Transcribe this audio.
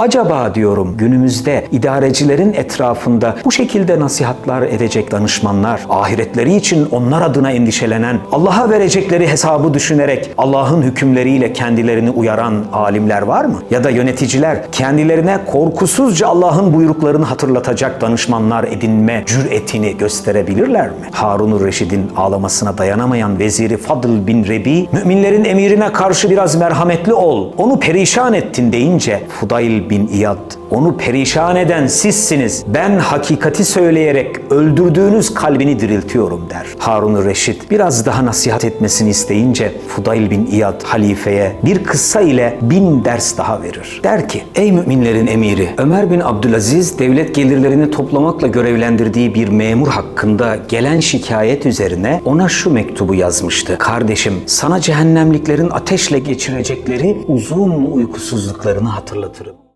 Acaba diyorum günümüzde idarecilerin etrafında bu şekilde nasihatlar edecek danışmanlar, ahiretleri için onlar adına endişelenen, Allah'a verecekleri hesabı düşünerek Allah'ın hükümleriyle kendilerini uyaran alimler var mı? Ya da yöneticiler kendilerine korkusuzca Allah'ın buyruklarını hatırlatacak danışmanlar edinme cüretini gösterebilirler mi? Harun-ur Reşid'in ağlamasına dayanamayan veziri Fadıl bin Rebi, müminlerin emirine karşı biraz merhametli ol, onu perişan ettin deyince Fudayl bin İyad, onu perişan eden sizsiniz. Ben hakikati söyleyerek öldürdüğünüz kalbini diriltiyorum der. Harun-ur Reşid biraz daha nasihat etmesini isteyince Fudayl bin İyad halifeye bir kıssa ile bin ders daha verir. Der ki, ey müminlerin emiri, Ömer bin Abdülaziz devlet gelirlerini toplamakla görevlendirdiği bir memur hakkında gelen şikayet üzerine ona şu mektubu yazmıştı. Kardeşim, sana cehennemliklerin ateşle geçirecekleri uzun uykusuzluklarını hatırlatırım.